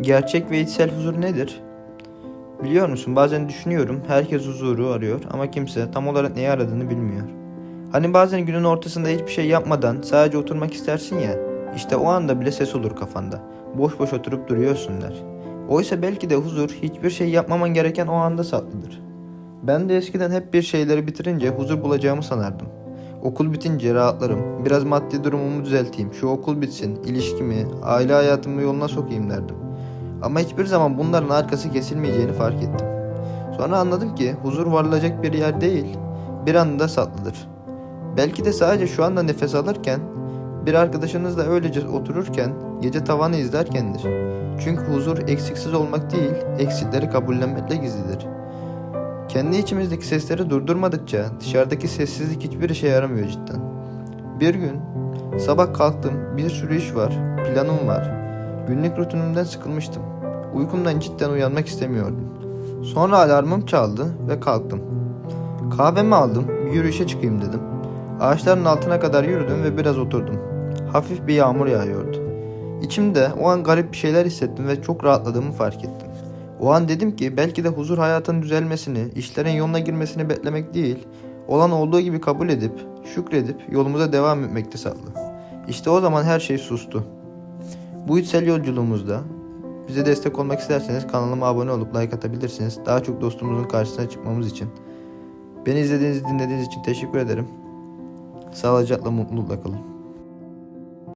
Gerçek ve içsel huzur nedir? Biliyor musun bazen düşünüyorum herkes huzuru arıyor ama kimse tam olarak neyi aradığını bilmiyor. Hani bazen günün ortasında hiçbir şey yapmadan sadece oturmak istersin ya. İşte o anda bile ses olur kafanda. Boş boş oturup duruyorsun der. Oysa belki de huzur hiçbir şey yapmaman gereken o anda saklıdır. Ben de eskiden hep bir şeyleri bitirince huzur bulacağımı sanardım. Okul bitince rahatlarım, biraz maddi durumumu düzelteyim, şu okul bitsin, ilişkimi, aile hayatımı yoluna sokayım derdim. Ama hiçbir zaman bunların arkası kesilmeyeceğini fark ettim. Sonra anladım ki huzur varılacak bir yer değil, bir anda saklıdır. Belki de sadece şu anda nefes alırken, bir arkadaşınızla öylece otururken, gece tavanı izlerkendir. Çünkü huzur eksiksiz olmak değil, eksikleri kabullenmekle gizlidir. Kendi içimizdeki sesleri durdurmadıkça dışarıdaki sessizlik hiçbir işe yaramıyor cidden. Bir gün sabah kalktım, bir sürü iş var, planım var. Günlük rutinimden sıkılmıştım. Uykumdan cidden uyanmak istemiyordum. Sonra alarmım çaldı ve kalktım. Kahvemi aldım, bir yürüyüşe çıkayım dedim. Ağaçların altına kadar yürüdüm ve biraz oturdum. Hafif bir yağmur yağıyordu. İçimde o an garip bir şeyler hissettim ve çok rahatladığımı fark ettim. O an dedim ki belki de huzur hayatın düzelmesini, işlerin yoluna girmesini beklemek değil, olan olduğu gibi kabul edip, şükredip yolumuza devam etmekte saklı. İşte o zaman her şey sustu. Bu içsel yolculuğumuzda bize destek olmak isterseniz kanalıma abone olup like atabilirsiniz. Daha çok dostumuzun karşısına çıkmamız için. Beni izlediğiniz dinlediğiniz için teşekkür ederim. Sağlıcakla mutlulukla kalın.